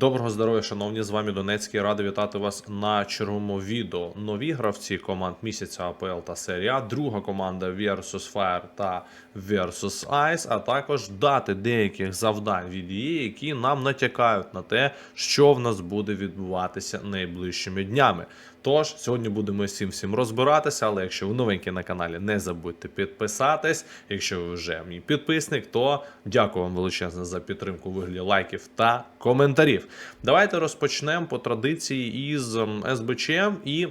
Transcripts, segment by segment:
Доброго здоров'я, шановні, з вами Донецький. Радий вітати вас на черговому відео. Нові гравці команд місяця АПЛ та серія, друга команда Versus Fire та Versus Ice, а також дати деяких завдань від її, які нам натякають на те, що в нас буде відбуватися найближчими днями. Тож сьогодні будемо з всім розбиратися. Але якщо ви новенькі на каналі, не забудьте підписатись. Якщо ви вже мій підписник, то дякую вам величезно за підтримку вигляді лайків та коментарів. Давайте розпочнемо по традиції із ем, СБЧ і.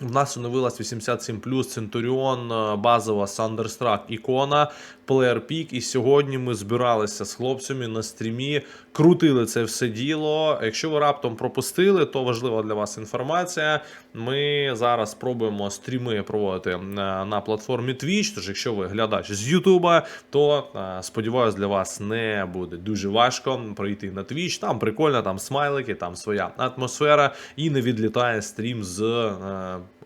В нас оновилась 87 Центуріон, е, базова Сандерстрак ікона, Player Peak. І сьогодні ми збиралися з хлопцями на стрімі, крутили це все діло. Якщо ви раптом пропустили, то важлива для вас інформація. Ми зараз спробуємо стріми проводити е, на платформі Twitch. Тож, якщо ви глядач з Ютуба, то е, сподіваюсь, для вас не буде дуже важко пройти на Twitch. Там прикольно, там смайлики, там своя атмосфера, і не відлітає стрім з.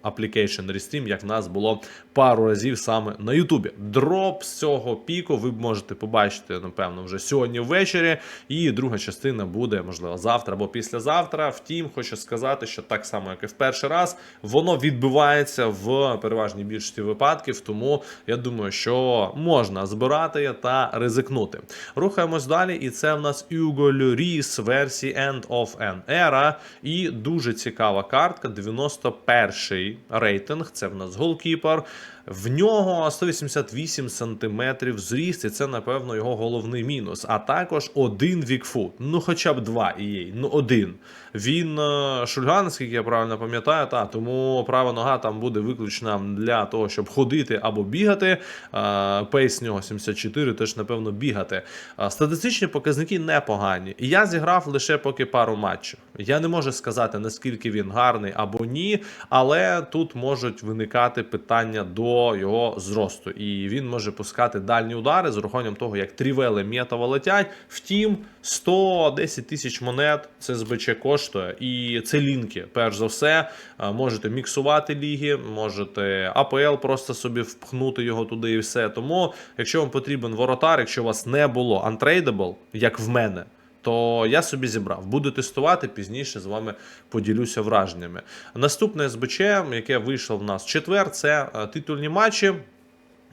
Application Restream, як в нас було пару разів саме на Ютубі. Дроп з цього піку ви можете побачити, напевно, вже сьогодні ввечері. І друга частина буде, можливо, завтра або післязавтра. Втім, хочу сказати, що так само, як і в перший раз, воно відбувається в переважній більшості випадків. Тому я думаю, що можна збирати та ризикнути. Рухаємось далі, і це в нас Hugo Lloris версії End of an Era. І дуже цікава картка. 91-й рейтинг. Це в нас голкіпер. В нього 188 сантиметрів зріст, і це, напевно, його головний мінус. А також один вікфут. Ну, хоча б два і ну один. Він е, шульган, наскільки я правильно пам'ятаю, та тому права нога там буде виключена для того, щоб ходити або бігати. Е, Пейс нього 74, теж, напевно, бігати. Е, Статистичні показники непогані. Я зіграв лише поки пару матчів. Я не можу сказати, наскільки він гарний або ні, але тут можуть виникати питання до його зросту. І він може пускати дальні удари з урахуванням того, як трівели м'ятово летять. Втім, 110 тисяч монет це СБЧ коштує. І це лінки. Перш за все, Е, можете міксувати ліги, можете АПЛ просто собі впхнути його туди і все. Тому, якщо вам потрібен воротар, якщо у вас не було untradeable, як в мене. То я собі зібрав. Буду тестувати пізніше з вами поділюся враженнями. Наступне СБЧ, яке вийшло в нас четвер, це е, титульні матчі.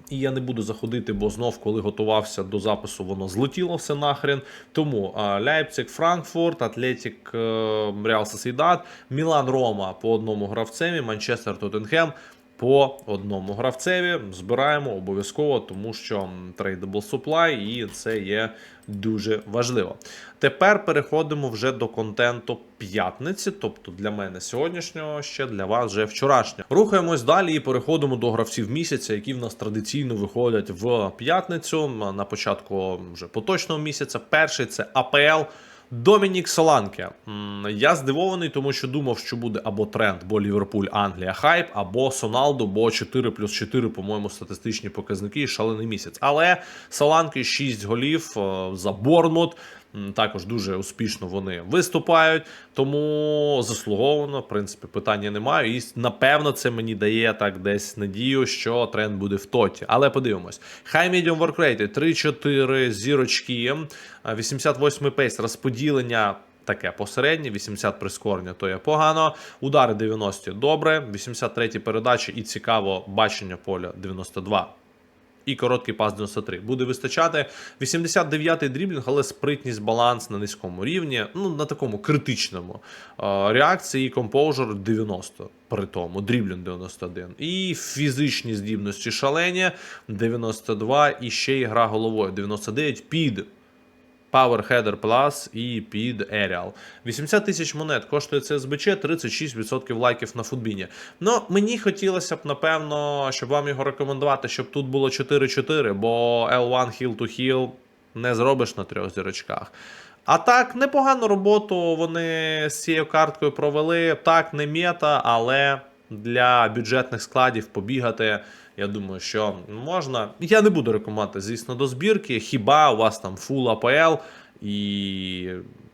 І я не буду заходити, бо знов, коли готувався до запису, воно злетіло все нахрен. Тому Ляйпциг, Франкфурт, Атлетік, е, Реал Сосідат, Мілан Рома по одному гравцеві, Манчестер Тоттенхем по одному гравцеві. Збираємо обов'язково, тому що трейдабл supply, і це є дуже важливо. Тепер переходимо вже до контенту п'ятниці, тобто для мене сьогоднішнього, ще для вас вже вчорашнього. Рухаємось далі і переходимо до гравців місяця, які в нас традиційно виходять в п'ятницю на початку вже поточного місяця. Перший це АПЛ. Домінік Соланке. Я здивований, тому що думав, що буде або тренд, бо Ліверпуль, Англія, хайп, або Соналду, бо 4 плюс 4, по-моєму, статистичні показники і шалений місяць. Але Соланки 6 голів е, за Борнмут. Також дуже успішно вони виступають, тому заслуговано, в принципі, питання немає. І напевно це мені дає так десь надію, що тренд буде в тоті. Але подивимось. High Medium Work Rate 3-4 зірочки, а 88 пейс розподілення. Таке посереднє, 80 прискорення, то є погано. Удари 90 добре, 83 передачі і цікаво бачення поля 92 і короткий пас 93. Буде вистачати 89-й дріблінг, але спритність, баланс на низькому рівні, ну на такому критичному. Реакції і компоужер 90 при тому, дріблінг 91. І фізичні здібності шалені 92, і ще і гра головою 99 під. Power Header Plus і під Aerial. 80 тисяч монет коштує це СБЧ, 36% лайків на футбіні. Ну, мені хотілося б, напевно, щоб вам його рекомендувати, щоб тут було 4-4, бо L1 Hill to Hill не зробиш на трьох зірочках. А так, непогану роботу вони з цією карткою провели. Так, не мета, але для бюджетних складів побігати. Я думаю, що можна. Я не буду рекомендувати, звісно, до збірки. Хіба у вас там фул АПЛ і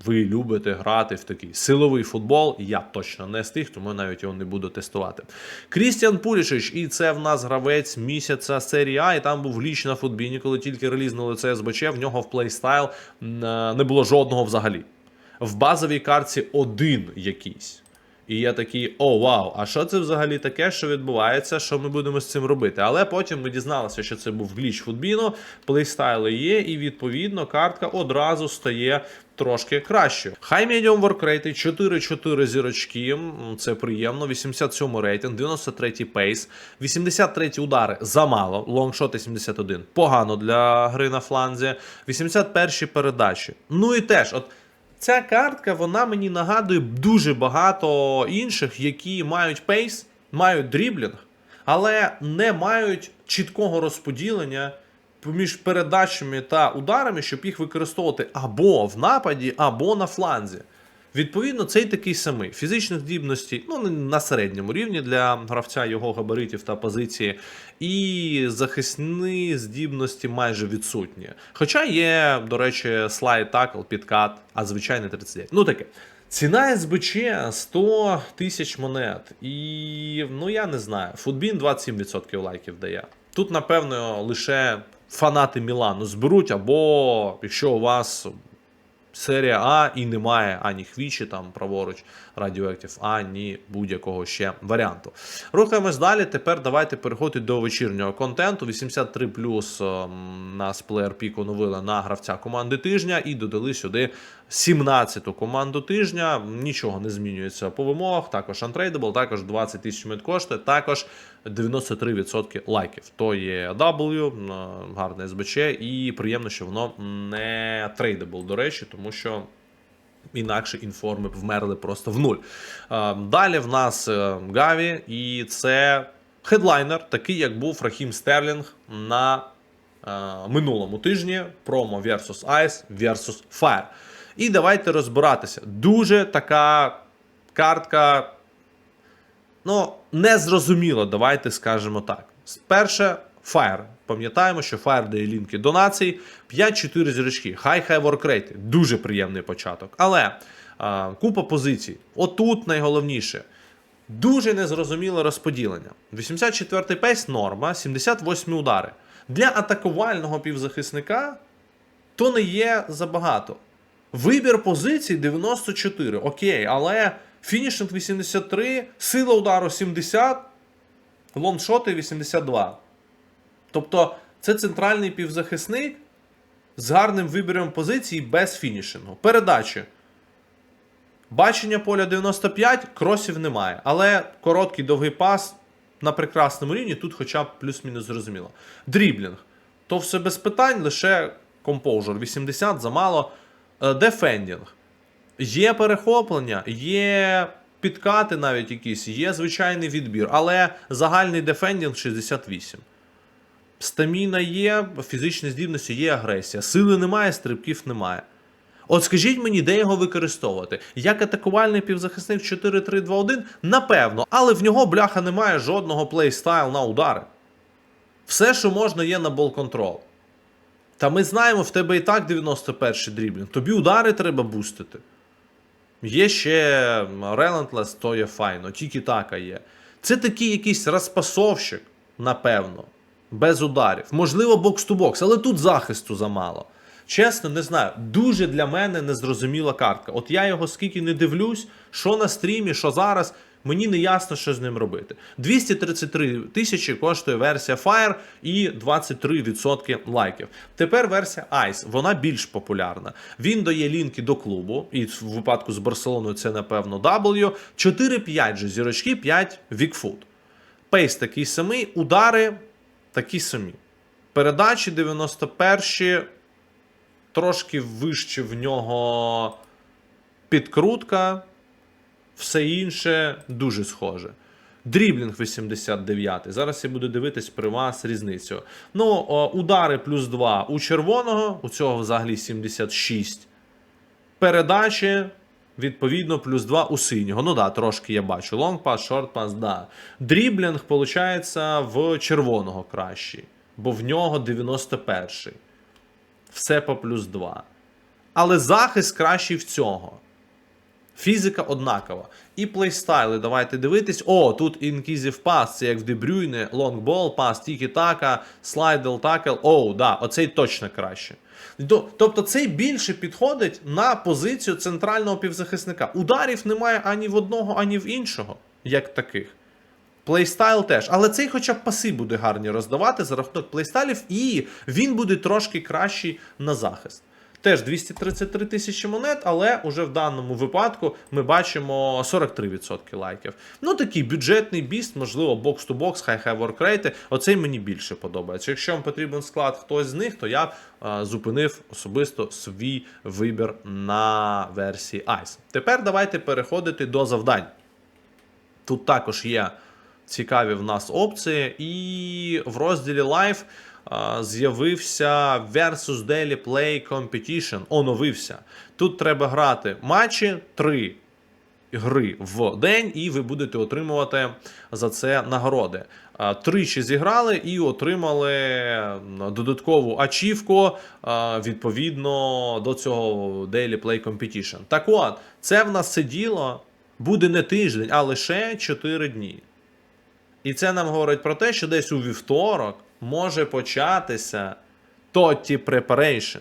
ви любите грати в такий силовий футбол? Я точно не з тих, тому навіть його не буду тестувати. Крістіан Пулішич, і це в нас гравець місяця серії А, і там був ліч на футбіні, коли тільки релізнули це СБЧ, в нього в плейстайл е, не було жодного взагалі. В базовій картці один якийсь. І я такий, о, вау, а що це взагалі таке, що відбувається, що ми будемо з цим робити? Але потім ми дізналися, що це був гліч футбіно, плейстайли є, і відповідно картка одразу стає трошки кращою. High Medium Work Rate 4-4 зірочки, це приємно, 87 рейтинг, 93 пейс, 83 удари замало, лонгшоти 71, погано для гри на фланзі, 81 передачі. Ну і теж, от. Ця картка вона мені нагадує дуже багато інших, які мають пейс, мають дріблінг, але не мають чіткого розподілення поміж передачами та ударами, щоб їх використовувати або в нападі, або на фланзі. Відповідно, цей такий самий. Фізичних здібностей ну, на середньому рівні для гравця його габаритів та позиції, і захисні здібності майже відсутні. Хоча є, до речі, слайд такл, підкат, а звичайний 39. Ну таке. Ціна СБЧ 100 тисяч монет. І ну я не знаю. Футбін 27% лайків дає. Тут, напевно, лише фанати Мілану зберуть, або якщо у вас серія А і немає ані хвічі там праворуч Radioactive, ані будь-якого ще варіанту. Рухаємось далі. Тепер давайте переходити до вечірнього контенту. 83 плюс ем, нас плеєр пік оновили на гравця команди тижня і додали сюди 17-ту команду тижня. Нічого не змінюється по вимогах. Також untradeable, також 20 тисяч мит коштує, також 93% лайків. То є W, гарне СБЧ, і приємно, що воно не трейдабл, до речі, тому що. Інакше інформи вмерли просто в нуль. Е, Далі в нас е, Гаві, і це хедлайнер, такий як був Рахім Стерлінг на е, минулому тижні. Промо versus Ice versus Fire. І давайте розбиратися. Дуже така картка. Ну, незрозуміло, давайте скажемо так. Перше, Fire. Пам'ятаємо, що Fire дає лінки донацій. 5-4 зірочки. High High Work Дуже приємний початок. Але а, купа позицій. Отут найголовніше. Дуже незрозуміле розподілення. 84-й пейс норма, 78 удари. Для атакувального півзахисника то не є забагато. Вибір позицій 94. Окей, але фінішинг 83, сила удару 70, лоншоти 82. Тобто це центральний півзахисник з гарним вибіром позицій без фінішингу. Передачі. Бачення поля 95, кросів немає. Але короткий довгий пас на прекрасному рівні, тут хоча б плюс-мінус зрозуміло. Дріблінг. То все без питань, лише компоужер 80 замало. Е, Дефендінг. Є перехоплення, є підкати навіть якісь, є звичайний відбір, але загальний дефендінг 68. Стаміна є, фізичні здібності є агресія. Сили немає, стрибків немає. От скажіть мені, де його використовувати? Як атакувальний півзахисник 4-3-2-1? Напевно, але в нього бляха немає жодного плейстайл на удари. Все, що можна, є на бол контрол. Та ми знаємо, в тебе і так 91 дріблінг. Тобі удари треба бустити. Є ще Relentless, то є файно, тільки така є. Це такий якийсь розпасовщик, напевно, без ударів. Можливо, бокс-ту-бокс, але тут захисту замало. Чесно, не знаю. Дуже для мене незрозуміла картка. От я його скільки не дивлюсь, що на стрімі, що зараз, мені не ясно, що з ним робити. 233 тисячі коштує версія Fire і 23% лайків. Тепер версія Ice, вона більш популярна. Він дає лінки до клубу, і в випадку з Барселоною це, напевно, W. 4-5 же зірочки, 5 Вікфут. Пейс такий самий, удари такі самі. Передачі 91-ші, трошки вище в нього підкрутка, все інше дуже схоже. Дріблінг 89. Зараз я буду дивитись при вас різницю. Ну, о, удари плюс 2 у червоного, у цього взагалі 76. Передачі, відповідно, плюс 2 у синього. Ну да, трошки я бачу. Лонг пас, шорт пас, да. Дріблінг, виходить, в червоного кращий, бо в нього 91 все по плюс 2. Але захист кращий в цього. Фізика однакова. І плейстайли, давайте дивитись. О, тут інкізів пас, це як в Дебрюйне, лонгбол, пас, тікі-така, слайдел, такл. Оу, да, оцей точно краще. Тобто цей більше підходить на позицію центрального півзахисника. Ударів немає ані в одного, ані в іншого, як таких. Плейстайл теж, але цей хоча б паси буде гарні роздавати за рахунок плейстайлів, і він буде трошки кращий на захист. Теж 233 тисячі монет, але уже в даному випадку ми бачимо 43% лайків. Ну такий бюджетний біст, можливо, бокс-то-бокс, хай-хай воркрейти. Оцей мені більше подобається. Якщо вам потрібен склад хтось з них, то я е, зупинив особисто свій вибір на версії Ice. Тепер давайте переходити до завдань. Тут також є цікаві в нас опції, і в розділі Live з'явився Versus Daily Play Competition. Оновився. Тут треба грати матчі 3 гри в день, і ви будете отримувати за це нагороди. Тричі зіграли і отримали додаткову ачівку відповідно до цього Daily Play Competition. Так от, це в нас сиділо буде не тиждень, а лише 4 дні. І це нам говорить про те, що десь у вівторок може початися Totti Preparation.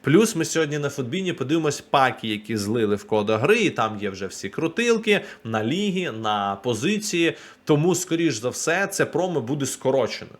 Плюс ми сьогодні на футбіні подивимось паки, які злили в кода гри, і там є вже всі крутилки на ліги, на позиції. Тому, скоріш за все, це промо буде скорочено.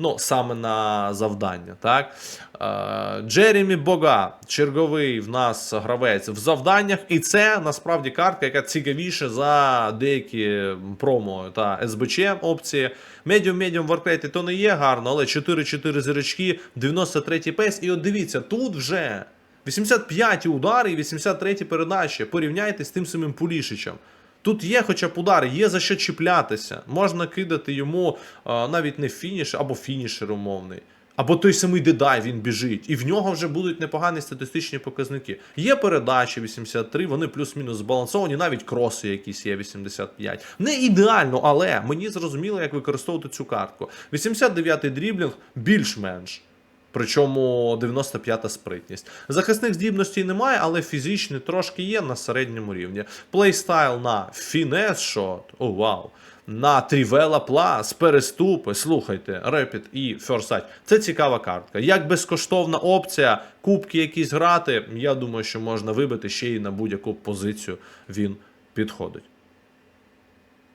Ну, саме на завдання, так? Е, Джеремі Бога, черговий в нас гравець в завданнях, і це насправді картка, яка цікавіша за деякі промо та СБЧ опції. Медіум медіум воркрейти то не є гарно, але 4-4 зірочки, 93 пейс. І от дивіться, тут вже 85 удари і 83 передачі. Порівняйте з тим самим Пулішичем. Тут є хоча б удари, є за що чіплятися. Можна кидати йому а, навіть не фініш, або фінішер умовний. Або той самий дедай він біжить, і в нього вже будуть непогані статистичні показники. Є передачі 83, вони плюс-мінус збалансовані, навіть кроси якісь є 85. Не ідеально, але мені зрозуміло, як використовувати цю картку. 89-й дріблінг більш-менш. Причому 95-та спритність. Захисних здібностей немає, але фізичний трошки є на середньому рівні. Плейстайл на фінес шот. О, вау. На Трівела Плас, переступи, слухайте, Репіт і Ферсайт. Це цікава картка. Як безкоштовна опція, кубки якісь грати, я думаю, що можна вибити ще й на будь-яку позицію він підходить.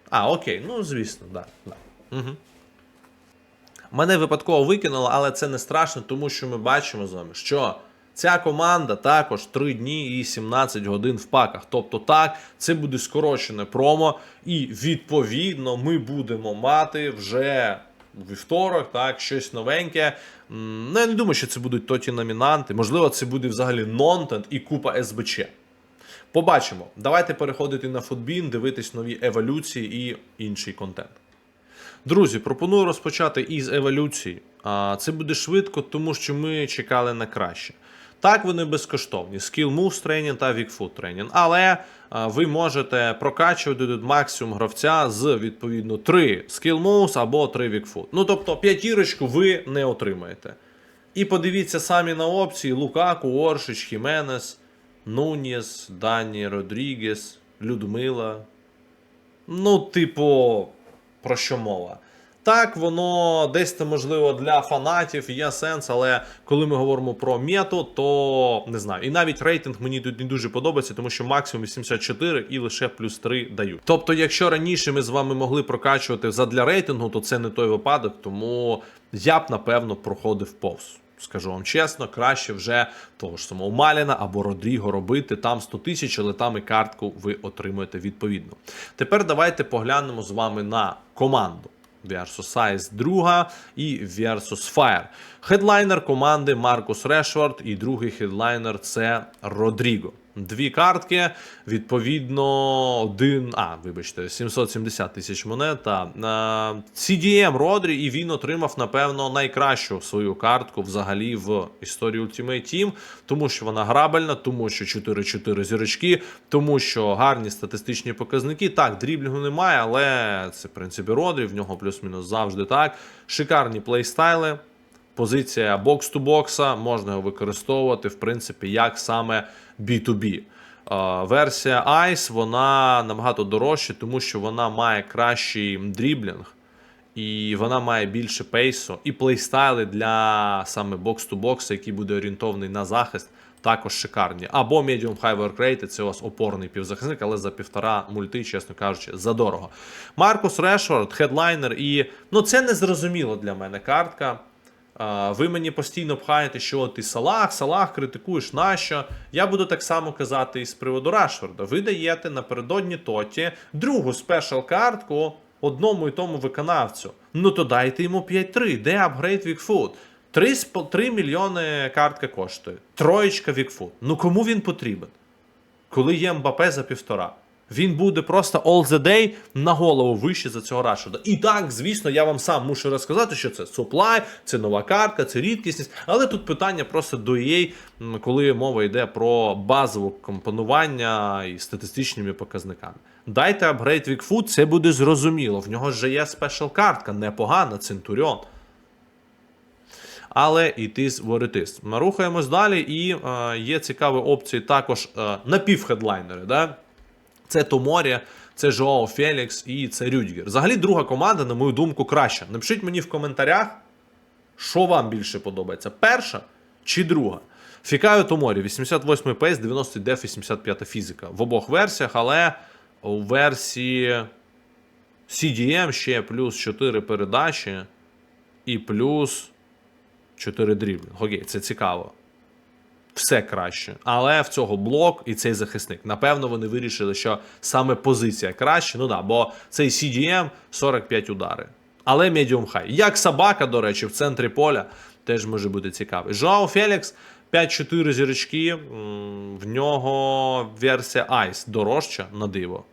А, окей, ну звісно, так. Да, да. Угу. Мене випадково викинуло, але це не страшно, тому що ми бачимо з вами, що ця команда також 3 дні і 17 годин в паках. Тобто, так, це буде скорочене промо, і відповідно ми будемо мати вже у вівторок, так, щось новеньке. Ну, я не думаю, що це будуть тоті номінанти. Можливо, це буде взагалі нонтент і купа СБЧ. Побачимо. Давайте переходити на футбін, дивитись нові еволюції і інший контент. Друзі, пропоную розпочати із еволюції. Це буде швидко, тому що ми чекали на краще. Так, вони безкоштовні: Skill Moves тренінг та Weak тренінг. Але ви можете прокачувати тут максимум гравця з відповідно 3 Skill Moves або 3 Weak. Ну тобто п'ятірочку ви не отримаєте. І подивіться самі на опції: Лукаку, Оршич, Хіменес, Нуніс, Дані, Родрігес, Людмила. Ну, типу, про що мова? Так, воно десь там, можливо, для фанатів є сенс, але коли ми говоримо про мету, то не знаю. І навіть рейтинг мені тут не дуже подобається, тому що максимум 84 і лише плюс 3 дають. Тобто, якщо раніше ми з вами могли прокачувати задля рейтингу, то це не той випадок, тому я б напевно проходив повз. Скажу вам чесно, краще вже того ж самого Маліна або Родріго робити там 100 тисяч, але там і картку ви отримуєте відповідно. Тепер давайте поглянемо з вами на команду. Versus Size друга і Versus Fire. Хедлайнер команди Маркус Решвард і другий хедлайнер це Родріго. Дві картки, відповідно, один. А, вибачте, 770 тисяч монет. Та, CDM Родрі, і він отримав, напевно, найкращу свою картку взагалі в історії Ultimate Team, тому що вона грабельна, тому що 4-4 зірочки, тому що гарні статистичні показники. Так, дріблінгу немає, але це, в принципі, Родрі, в нього плюс-мінус завжди так. Шикарні плейстайли. Позиція бокс-ту-бокса, можна його використовувати, в принципі, як саме B2B. Е, Версія Ice вона набагато дорожча, тому що вона має кращий дріблінг, і вона має більше пейсу, і плейстайли для саме бокс-ту-бокса, який буде орієнтований на захист, також шикарні. Або Medium High Work Rate, це у вас опорний півзахисник, але за півтора мульти, чесно кажучи, задорого. Маркус Решфорд, хедлайнер, і ну це не зрозуміло для мене картка. Ви мені постійно пхаєте, що ти Салах, Салах критикуєш нащо. Я буду так само казати і з приводу Рашфорда. Ви даєте напередодні Тоті другу спешл картку одному і тому виконавцю. Ну то дайте йому 5-3. Де апгрейд Вікфуд? 3, 3 мільйони картка коштує. Троєчка Вікфуд. Ну кому він потрібен? Коли є Мбапе за півтора. Він буде просто all the day на голову вище за цього Рашфорда. І так, звісно, я вам сам мушу розказати, що це supply, це нова картка, це рідкісність. Але тут питання просто до EA, коли мова йде про базове компонування і статистичними показниками. Дайте апгрейд Вікфуд, це буде зрозуміло. В нього ж є спешл картка, непогана, Центуріон. Але what it is. Рухаємось далі, і е, є цікаві опції також е, напівхедлайнери. Да? Це Томорі, це Жоао Фелікс і це Рюдігер. Взагалі, друга команда, на мою думку, краща. Напишіть мені в коментарях, що вам більше подобається: перша чи друга. Фікаю Томорі, 88 пейс, 90 деф, 85 фізика. В обох версіях, але у версії CDM ще плюс 4 передачі і плюс 4 дріблінг. Окей, це цікаво. Все краще. Але в цього блок і цей захисник. Напевно, вони вирішили, що саме позиція краще. Ну да, бо цей CDM 45 удари. Але медіум хай. Як собака, до речі, в центрі поля теж може бути цікавий. Жоао Фелікс 5-4 зірочки. В нього версія Ice дорожча на диво.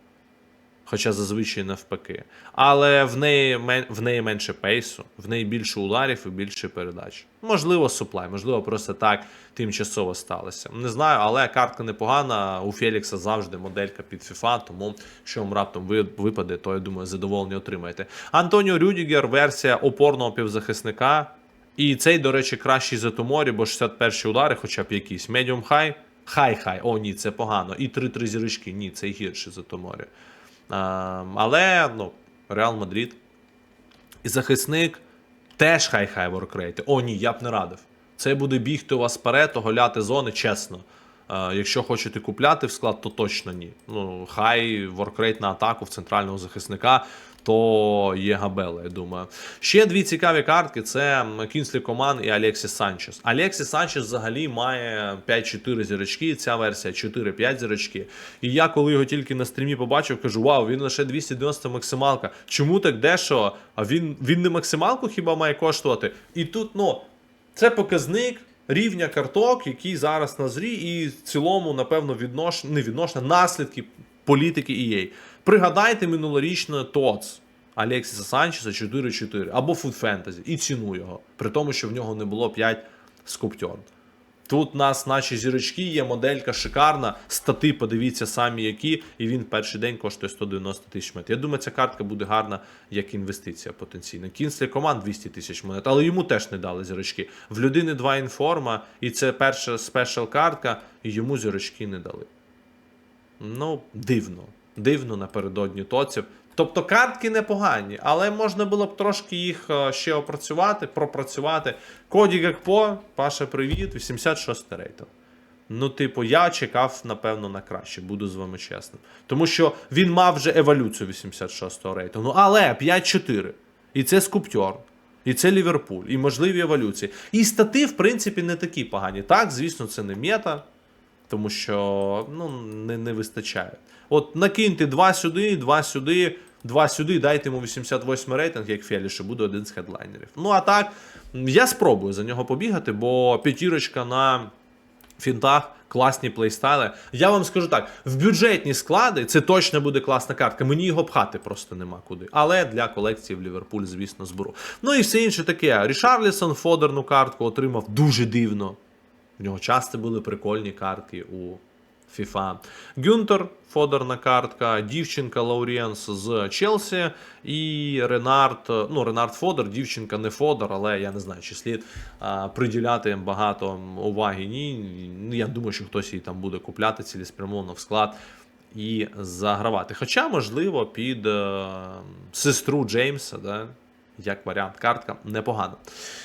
Хоча зазвичай навпаки. Але в неї, в неї менше пейсу, в неї більше ударів і більше передач. Можливо, суплай, можливо, просто так тимчасово сталося. Не знаю, але картка непогана. У Фелікса завжди моделька під FIFA, тому що вам раптом випаде, то я думаю, задоволення отримаєте. Антоніо Рюдігер, версія опорного півзахисника. І цей, до речі, кращий за Томорі, бо 61 удари, хоча б якісь. Медіум хай. Хай-хай. О, ні, це погано. І 3-3 зірочки. Ні, це гірше за Томорі. А, але ну, Реал Мадрид. І захисник теж хай-хай воркрейти. О, ні, я б не радив. Це буде бігти у вас вперед, оголяти зони, чесно. Якщо хочете купляти в склад, то точно ні. Ну, хай воркрейт на атаку в центрального захисника, то є габела, я думаю. Ще дві цікаві картки: це Кінслі Коман і Алексіс Санчес. Алексіс Санчес взагалі має 5-4 зірочки, ця версія 4-5 зірочки. І я, коли його тільки на стрімі побачив, кажу: Вау, він лише 290 максималка. Чому так дешево? А він, він не максималку хіба має коштувати? І тут, ну, це показник. Рівня карток, який зараз на зрі, і в цілому, напевно, віднош... не відношення, наслідки політики EA. Пригадайте минулорічне ТОЦ Алексіса Санчеса 4-4 або Food Fantasy і ціну його, при тому, що в нього не було 5 скуптьон. Тут нас наші зірочки є, моделька шикарна, стати, подивіться самі які, і він перший день коштує 190 тисяч монет. Я думаю, ця картка буде гарна як інвестиція потенційна. Кінслі команд 200 тисяч монет, але йому теж не дали зірочки. В людини два інформа, і це перша спешл картка, і йому зірочки не дали. Ну, дивно. Дивно напередодні тоців. Тобто картки непогані, але можна було б трошки їх е, ще опрацювати, пропрацювати. Коді Гакпо, Паша, привіт, 86 рейтинг. Ну, типу, я чекав, напевно, на краще, буду з вами чесним. Тому що він мав вже еволюцію 86-го рейтингу. Але 5-4. І це скуптьор. І це Ліверпуль, і можливі еволюції. І стати, в принципі, не такі погані. Так, звісно, це не мета, тому що ну, не, не вистачає. От накиньте два сюди, два сюди, два сюди, дайте йому 88 рейтинг, як Феліше, буде один з хедлайнерів. Ну а так, я спробую за нього побігати, бо п'ятірочка на фінтах, класні плейстайли. Я вам скажу так: в бюджетні склади це точно буде класна картка. Мені його пхати просто нема куди. Але для колекції в Ліверпуль, звісно, зберу. Ну і все інше таке. Рішарлісон фодерну картку отримав дуже дивно. В нього часто були прикольні картки у FIFA. Гюнтер, фодерна картка, дівчинка Лауріенс з Челсі і Ренард. Ну, Ренард Фодер, дівчинка не Фодер, але я не знаю, чи слід а, приділяти їм багато уваги. Ні. Я думаю, що хтось її там буде купляти цілеспрямовано в склад і загравати. Хоча, можливо, під е, сестру Джеймса, да, як варіант, картка непогана.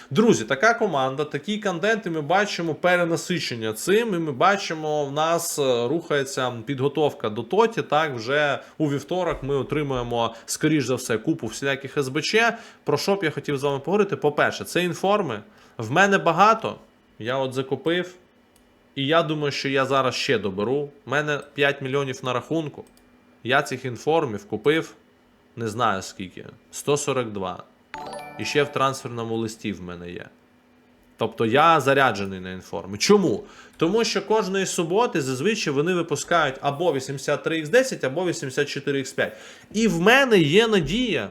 Друзі, така команда, такий контент, і ми бачимо перенасичення цим. І ми бачимо, в нас е, рухається підготовка до Тоті. Так, вже у вівторок ми отримуємо, скоріш за все, купу всіляких СБЧ. Про що б я хотів з вами поговорити? По-перше, це інформи. В мене багато. Я от закупив. І я думаю, що я зараз ще доберу. У мене 5 мільйонів на рахунку. Я цих інформів купив не знаю скільки. 142. І ще в трансферному листі в мене є. Тобто я заряджений на інформи. Чому? Тому що кожної суботи зазвичай вони випускають або 83x10, або 84x5. І в мене є надія,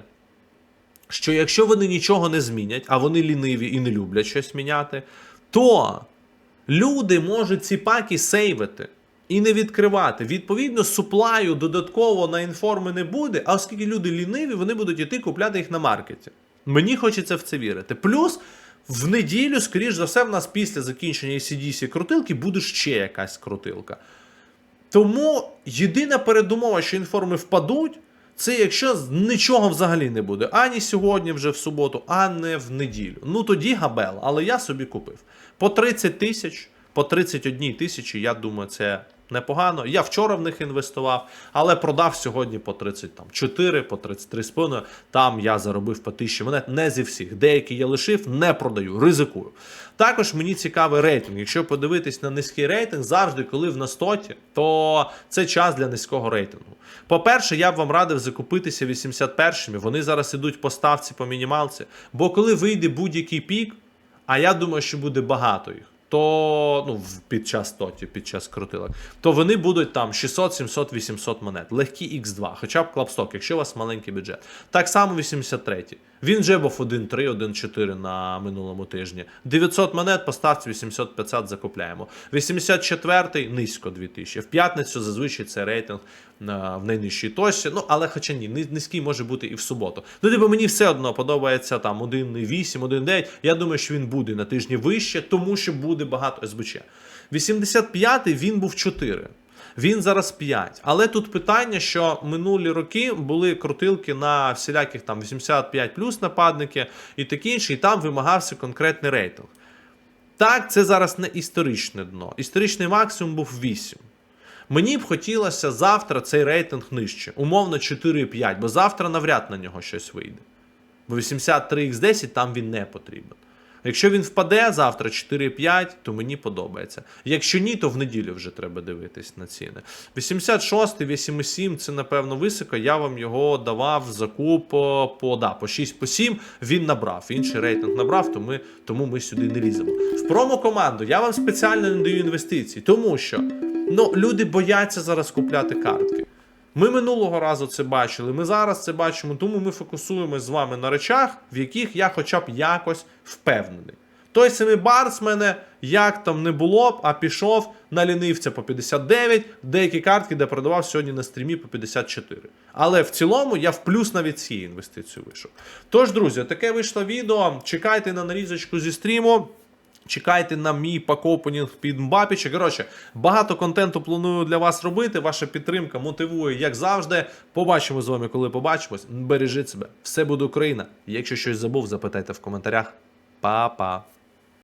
що якщо вони нічого не змінять, а вони ліниві і не люблять щось міняти, то люди можуть ці паки сейвити і не відкривати. Відповідно, суплаю додатково на інформи не буде, а оскільки люди ліниві, вони будуть іти купляти їх на маркеті. Мені хочеться в це вірити. Плюс. В неділю, скоріш за все, в нас після закінчення ACDC крутилки буде ще якась крутилка. Тому єдина передумова, що інформи впадуть, це якщо нічого взагалі не буде. Ані сьогодні, вже в суботу, а не в неділю. Ну тоді габел, але я собі купив. По 30 тисяч, по 31 тисячі, я думаю, це непогано. Я вчора в них інвестував, але продав сьогодні по 34, по 33,5. Там я заробив по 1000 монет. Не зі всіх. Деякі я лишив, не продаю, ризикую. Також мені цікавий рейтинг. Якщо подивитись на низький рейтинг, завжди, коли в настоті, то це час для низького рейтингу. По-перше, я б вам радив закупитися 81-ми. Вони зараз ідуть по ставці по мінімалці. Бо коли вийде будь-який пік, а я думаю, що буде багато їх. То ну, під час тоті, під час крутилок, то вони будуть там 600, 700, 800 монет. Легкі X2, хоча б клапсток, якщо у вас маленький бюджет. Так само 83-й. Він вже був 1.3, 1.4 на минулому тижні. 900 монет, поставці 800-500 закупляємо. 84-й низько 2000. В п'ятницю зазвичай це рейтинг е, в найнижчій точці. Ну, але хоча ні, низький може бути і в суботу. Ну, типу, мені все одно подобається там 1.8, 1.9. Я думаю, що він буде на тижні вище, тому що буде багато СБЧ. 85-й він був 4. Він зараз 5. Але тут питання, що минулі роки були крутилки на всіляких там 85 плюс нападники і таке інше, і там вимагався конкретний рейтинг. Так, це зараз не історичне дно. Історичний максимум був 8. Мені б хотілося завтра цей рейтинг нижче, умовно 4,5, бо завтра навряд на нього щось вийде. Бо 83x10 там він не потрібен. Якщо він впаде завтра 4,5, то мені подобається. Якщо ні, то в неділю вже треба дивитись на ціни. 86, 8,7 це напевно високо. Я вам його давав в закуп по, да, по 6 по 7. Він набрав. Інший рейтинг набрав, то ми, тому ми сюди не ліземо. В промо-команду я вам спеціально не даю інвестицій, тому що ну, люди бояться зараз купляти картки. Ми минулого разу це бачили, ми зараз це бачимо, тому ми фокусуємось з вами на речах, в яких я хоча б якось впевнений. Той самий Барс мене як там не було б, а пішов на лінивця по 59, деякі картки, де продавав сьогодні на стрімі по 54. Але в цілому я в плюс навіть цієї інвестиції вийшов. Тож, друзі, таке вийшло відео. Чекайте на нарізочку зі стріму. Чекайте на мій пакопенінг під Мбапіча. Коротше, багато контенту планую для вас робити. Ваша підтримка мотивує, як завжди. Побачимо з вами, коли побачимось. Бережіть себе. Все буде Україна. Якщо щось забув, запитайте в коментарях. Па-па.